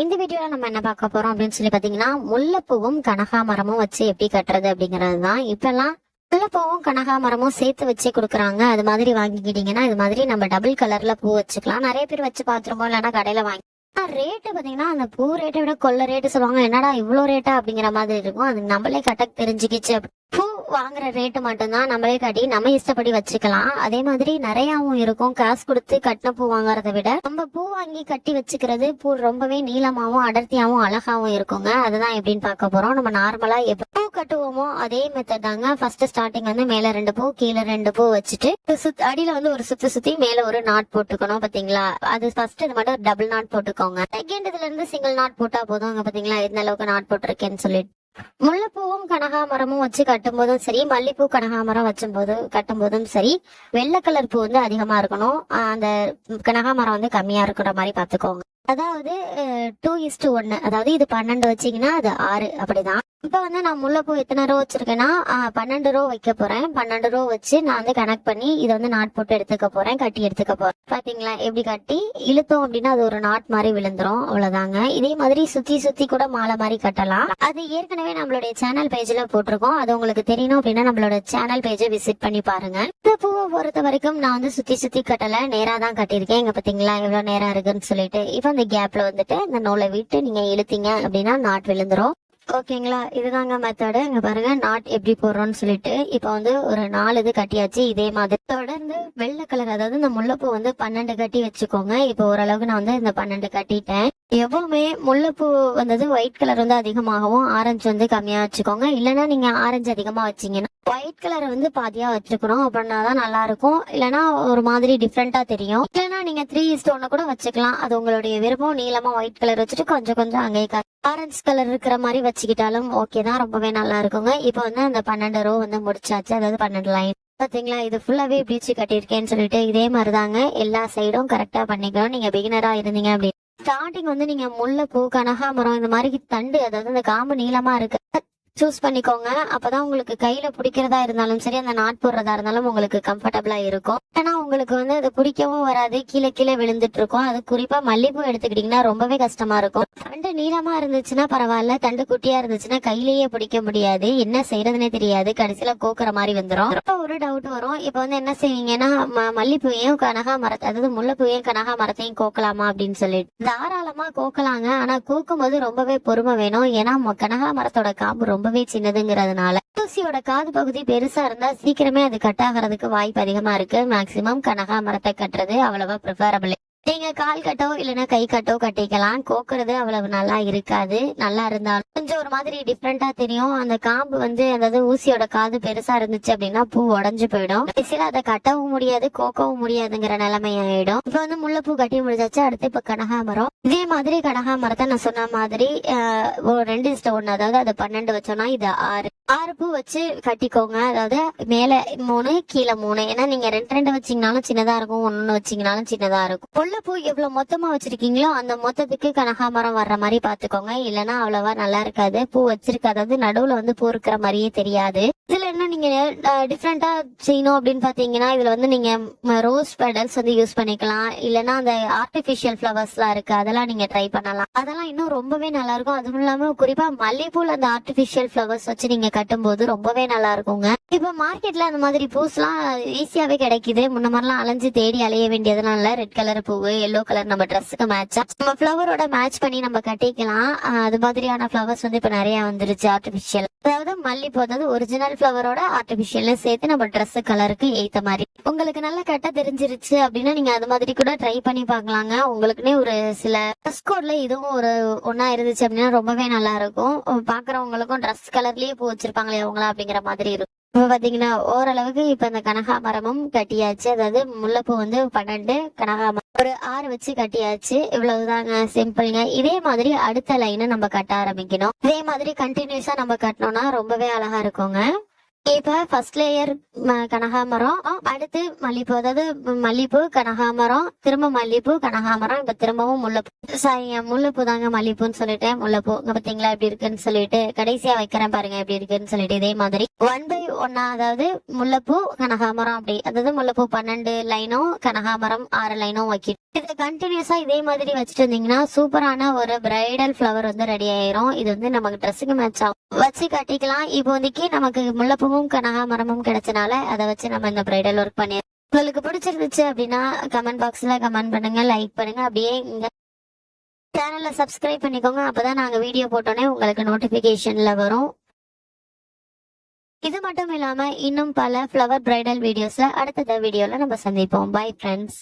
இந்த வீடியோல நம்ம என்ன பார்க்க போறோம் அப்படின்னு சொல்லி பாத்தீங்கன்னா முல்லைப்பூவும் கனகாமரமும் வச்சு எப்படி கட்டுறது அப்படிங்கிறது தான். இப்பெல்லாம் முல்லைப்பூவும் கனகாமரமும் சேர்த்து வச்சு கொடுக்குறாங்க. அது மாதிரி வாங்கிக்கிட்டீங்கன்னா இது மாதிரி நம்ம டபுள் கலர்ல பூ வச்சுக்கலாம். நிறைய பேர் வச்சு பார்த்துருக்கோம் இல்லைன்னா கடையில வாங்கி. ரேட்டு பாத்தீங்கன்னா அந்த பூ ரேட்டை விட கொள்ள ரேட்டு சொல்லுவாங்க. என்னடா இவ்வளோ ரேட்டா அப்படிங்கிற மாதிரி இருக்கும். அது நம்மளே கட்ட தெரிஞ்சுக்கிச்சு பூ வாங்குற ரேட்டு மட்டும்தான் நம்மளே கட்டி நம்ம இஷ்டப்படி வச்சுக்கலாம். அதே மாதிரி நிறையாவும் இருக்கும். காசு கொடுத்து கட்டின பூ வாங்குறத விட நம்ம பூ வாங்கி கட்டி வச்சுக்கிறது பூ ரொம்பவே நீளமாவும் அடர்த்தியாவும் அழகாவும் இருக்குங்க. அதுதான் எப்படின்னு பார்க்க போறோம். நம்ம நார்மலா எப்போ பூ கட்டுவோமோ அதே மெத்தட் தாங்க. ஃபர்ஸ்ட் ஸ்டார்டிங் வந்து மேல ரெண்டு பூ கீழே ரெண்டு பூ வச்சுட்டு சுத் அடியில வந்து ஒரு சுத்தி சுத்தி மேல ஒரு நாட் போட்டுக்கணும் பாத்தீங்களா? அது ஃபர்ஸ்ட் இது மட்டும் டபுள் நாட் போட்டுக்கோங்க. செகண்ட் இதுல இருந்து சிங்கிள் நாட் போட்டா போதும் அங்க பாத்தீங்களா? எந்த அளவுக்கு நாட் போட்டிருக்கேன்னு சொல்லிட்டு. முல்லைப்பூவும் கனகாமரமும் வச்சு கட்டும்போதும் சரி மல்லிப்பூ கனகாமரம் வச்சும்போது கட்டும்போதும் சரி வெள்ளை கலர் பூ வந்து அதிகமா இருக்கணும். ஆஹ் அந்த கனகாமரம் வந்து கம்மியா இருக்கிற மாதிரி பாத்துக்கோங்க அதாவது டூ இஸ்டு ஒன்னு அதாவது இது பன்னெண்டு வச்சீங்கன்னா அது ஆறு. அப்படிதான். இப்ப வந்து நான் முல்லைப்பூ எத்தனை ரோ வச்சிருக்கேன்னா பன்னெண்டு ரோ வைக்க போறேன். பன்னெண்டு ரோ வச்சு நான் வந்து கனெக்ட் பண்ணி இதை வந்து நாட் போட்டு எடுத்துக்க போறேன். கட்டி எடுத்துக்க போறேன். பாத்தீங்களா? எப்படி கட்டி? இழுத்தோம் அப்படின்னா அது ஒரு நாட் மாதிரி விழுந்துரும். அவ்வளவுதாங்க. இதே மாதிரி சுத்தி சுத்தி கூட மாலை மாதிரி கட்டலாம். அது ஏற்கனவே நம்மளுடைய சேனல் பேஜ்ல போட்டிருக்கோம். அது உங்களுக்கு தெரியணும் அப்படின்னா நம்மளோட சேனல் பேஜை விசிட் பண்ணி பாருங்க. இந்த பூவை பொறுத்த வரைக்கும் நான் வந்து சுத்தி சுத்தி கட்டல. நேரா தான் கட்டியிருக்கேன். இங்க பாத்தீங்களா? எவ்வளவு நேரம் இருக்குன்னு சொல்லிட்டு. இப்போ இந்த கேப்ல வந்துட்டு இந்த நூலை விட்டு நீங்க இழுத்தீங்க அப்படின்னா நாட் விழுந்துரும். ஓகேங்களா? இதுதாங்க மெத்தடு இங்க பாருங்க நாட் எப்படி போடுறோம்னு சொல்லிட்டு இப்போ வந்து ஒரு நாலு இது கட்டியாச்சு இதே மாதிரி. தொடர்ந்து வெள்ளை கலர் அதாவது இந்த முல்லைப்பூ வந்து பன்னெண்டு கட்டி வச்சுக்கோங்க. இப்போ ஓரளவுக்கு நான் வந்து இந்த பன்னெண்டு கட்டிட்டேன். எப்பவுமே முல்லைப்பூ வந்தது ஒயிட் கலர் வந்து அதிகமாகவும் ஆரஞ்சு வந்து கம்மியா வச்சுக்கோங்க. இல்லைன்னா நீங்க ஆரஞ்சு அதிகமா வச்சீங்கன்னா ஒயிட் கலரை வந்து பாதியா வச்சுக்கணும் அப்படின்னா தான் நல்லா இருக்கும் இல்லைன்னா ஒரு மாதிரி டிஃப்ரெண்டா தெரியும். இல்லைன்னா நீங்க த்ரீ இஸ்ட் ஒன்னு கூட வச்சுக்கலாம். அது உங்களுடைய விருப்பம். நீளமா ஒயிட் கலர் வச்சுட்டு கொஞ்சம் கொஞ்சம் அங்கேயே ஆரஞ்சு கலர் இருக்கிற மாதிரி வச்சுக்கிட்டாலும் ஓகே தான். ரொம்பவே நல்லா இருக்குங்க இப்போ வந்து அந்த பன்னெண்டு ரோ வந்து முடிச்சாச்சு. அதாவது பன்னெண்டு லைன் பாத்தீங்களா? இது ஃபுல்லாவே பீச்சு கட்டியிருக்கேன்னு சொல்லிட்டு இதே மாதிரி தாங்க எல்லா சைடும் கரெக்டா பண்ணிக்கணும். நீங்க பிகினரா இருந்தீங்க அப்படின்னு ஸ்டார்டிங் வந்து நீங்க முல்லைப்பூ கனகாமரம் இந்த மாதிரி தண்டு அதாவது அந்த காம்பு நீளமா இருக்கு. சூஸ் பண்ணிக்கோங்க. அப்பதான் உங்களுக்கு கையில பிடிக்கிறதா இருந்தாலும் சரி அந்த நாட் போடுறதா இருந்தாலும் உங்களுக்கு கம்ஃபர்டபுளா இருக்கும். ஆனா உங்களுக்கு வந்து அது பிடிக்கவும் வராது. கீழே கீழே விழுந்துட்டு இருக்கும். அது குறிப்பா மல்லிப்பூ எடுத்துக்கிட்டீங்கன்னா ரொம்பவே கஷ்டமா இருக்கும். தண்டு நீளமா இருந்துச்சுன்னா பரவாயில்ல. தண்டு குட்டியா இருந்துச்சுன்னா கையிலேயே பிடிக்க முடியாது. என்ன செய்யறதுனே தெரியாது. கடைசியில கோக்குற மாதிரி வந்துரும். இப்போ ஒரு டவுட் வரும். இப்ப வந்து என்ன செய்வீங்கன்னா ம- கனகா மரத்தை அதாவது முல்லைப்பூவையும் கனகாமரத்தையும் கோக்கலாமா அப்படின்னு சொல்லிட்டு. தாராளமா கோக்கலாங்க. ஆனா கோக்கும் போது ரொம்பவே பொறுமை வேணும். ஏன்னா கனகா மரத்தோட காம்பு ரொம்பவே சின்னதுங்கிறதுனால. தூசியோட காது பகுதி பெருசா இருந்தா சீக்கிரமே அது கட் ஆகிறதுக்கு வாய்ப்பு அதிகமா இருக்கு. மேக்சிமம் கனகாமரத்தை கட்டுறது அவ்வளவா ப்ரிஃபரபிள் நீங்க கால் கட்டோ இல்லைன்னா கை கட்டோ கட்டிக்கலாம். கோக்குறது அவ்வளவு நல்லா இருக்காது. நல்லா இருந்தாலும் கொஞ்சம் ஒரு மாதிரி டிஃப்ரெண்டா தெரியும். அந்த காம்பு வந்து அதாவது ஊசியோட காது பெருசா இருந்துச்சு அப்படின்னா பூ உடஞ்சு போயிடும். கடைசியில அதை கட்டவும் முடியாது கோக்கவும் முடியாதுங்கிற நிலைமை ஆயிடும். இப்ப வந்து முல்லைப்பூ கட்டி முடிஞ்சாச்சு. அடுத்து இப்ப கனகாமரம். இதே மாதிரி கனகாமரத்தை நான் சொன்ன மாதிரி ஆஹ், ரெண்டு இஷ்டம் ஒண்ணு அதாவது அது பன்னெண்டு வச்சோம்னா இது ஆறு. ஆறு பூ வச்சு கட்டிக்கோங்க. அதாவது மேல மூணு கீழே மூணு. ஏன்னா நீங்க ரெண்டு ரெண்டு வச்சீங்கனாலும் சின்னதா இருக்கும். ஒன்னு வச்சீங்கனாலும் சின்னதா இருக்கும். முல்லைப்பூ எவ்வளவு மொத்தமா வச்சிருக்கீங்களோ அந்த மொத்தத்துக்கு கனகாமரம் வர்ற மாதிரி பாத்துக்கோங்க. இல்லைன்னா அவ்வளவா நல்லா இருக்காது. பூ வச்சிருக்க அதாவது நடுவுல வந்து பூ இருக்கிற மாதிரியே தெரியாது. இதுல என்ன நீங்க டிஃப்ரெண்டா செய்யணும் அப்படின்னு பாத்தீங்கன்னா இதுல வந்து நீங்க ரோஸ் பெடல்ஸ் வந்து யூஸ் பண்ணிக்கலாம். இல்லைன்னா அந்த ஆர்டிபிஷியல் ஃபிளவர்ஸ்லாம் இருக்கு. அதெல்லாம் நீங்க ட்ரை பண்ணலாம். அதெல்லாம் இன்னும் ரொம்பவே நல்லா இருக்கும். அதுவும் இல்லாம குறிப்பா மல்லிகைப்பூல அந்த ஆர்டிபிஷியல் ஃபிளவர்ஸ் வச்சு நீங்க கட்டும்போது ரொம்பவே நல்லா இருக்குங்க. இப்ப மார்க்கெட்ல அந்த மாதிரி பூஸ்லாம் ஈஸியாவே கிடைக்குது. முன்ன மாதிரிலாம் அலைஞ்சு தேடி அலைய வேண்டியதெல்லாம் இல்ல. ரெட் கலர் பூ பூவு எல்லோ கலர் நம்ம ட்ரெஸ்ஸுக்கு மேட்சா நம்ம ஃபிளவரோட மேட்ச் பண்ணி நம்ம கட்டிக்கலாம். அது மாதிரியான ஃபிளவர்ஸ் வந்து இப்ப நிறைய வந்துருச்சு ஆர்டிபிஷியல் அதாவது மல்லிப்பூ அதாவது ஒரிஜினல் ஃபிளவரோட ஆர்டிபிஷியல் சேர்த்து நம்ம ட்ரெஸ் கலருக்கு ஏத்த மாதிரி. உங்களுக்கு நல்லா கட்ட தெரிஞ்சிருச்சு அப்படின்னா நீங்க அது மாதிரி கூட ட்ரை பண்ணி பார்க்கலாங்க. உங்களுக்குன்னே ஒரு சில ட்ரெஸ் கோட்ல இதுவும் ஒரு ஒன்னா இருந்துச்சு அப்படின்னா ரொம்பவே நல்லா இருக்கும். பாக்குறவங்களுக்கும் ட்ரெஸ் கலர்லயே பூ வச்சிருப்பாங்களே அவங்களா அப்படிங்கிற மாதிரி இருக்கும். இப்ப பாத்தீங்கன்னா ஓரளவுக்கு இப்ப இந்த கனகாமரமும் கட்டியாச்சு. அதாவது முல்லைப்பூ வந்து பன்னெண்டு கனகாமரம் ஒரு ஆறு வச்சு கட்டியாச்சு. இவ்வளவுதாங்க சிம்பிள்ங்க. இதே மாதிரி அடுத்த லைனை நம்ம கட்ட ஆரம்பிக்கணும். இதே மாதிரி கண்டினியூஸா நம்ம கட்டணும்னா ரொம்பவே அழகா இருக்குங்க. இப்ப ஃபர்ஸ்ட் லேயர் கனகாமரம். அடுத்து மல்லிப்பூ அதாவது மல்லிப்பூ கனகாமரம். திரும்ப மல்லிப்பூ கனகாமரம். இப்ப திரும்பவும் முல்லைப்பூ. சாரிங்க முல்லைப்பூ தாங்க மல்லிப்பூன்னு சொல்லிட்டேன் முல்லைப்பூ. இங்க பாத்தீங்களா எப்படி இருக்குன்னு சொல்லிட்டு கடைசியா வைக்கிறேன் பாருங்க எப்படி இருக்குன்னு சொல்லிட்டு இதே மாதிரி. ஒன் பை ஒன்னா அதாவது முல்லைப்பூ கனகாமரம் அப்படி. அதாவது முல்லைப்பூ பன்னெண்டு லைனும் கனகாமரம் ஆறு லைனும் வைக்கணும். இது கண்டினியூஸா இதே மாதிரி வச்சுட்டு இருந்தீங்கன்னா சூப்பரான ஒரு பிரைடல் ஃபிளவர் வந்து ரெடி ஆயிரும். இது வந்து நமக்கு ட்ரெஸ்ஸுக்கு மேட்ச் ஆகும். வச்சு கட்டிக்கலாம். இப்போதைக்கு நமக்கு முல்லைப்பூவும் கனகாமரமும் கிடைச்சனால அதை வச்சு நம்ம இந்த பிரைடல் ஒர்க் பண்ணி உங்களுக்கு பிடிச்சிருந்துச்சு அப்படின்னா கமெண்ட் பாக்ஸ்ல கமெண்ட் பண்ணுங்க லைக் பண்ணுங்க. அப்படியே இங்க சேனலை சப்ஸ்கிரைப் பண்ணிக்கோங்க. அப்பதான் நாங்க வீடியோ போட்டோன்னே உங்களுக்கு நோட்டிபிகேஷன்ல வரும். இது மட்டும் இல்லாம இன்னும் பல ஃப்ளவர் பிரைடல் வீடியோஸ்ல அடுத்த வீடியோல நம்ம சந்திப்போம். Bye friends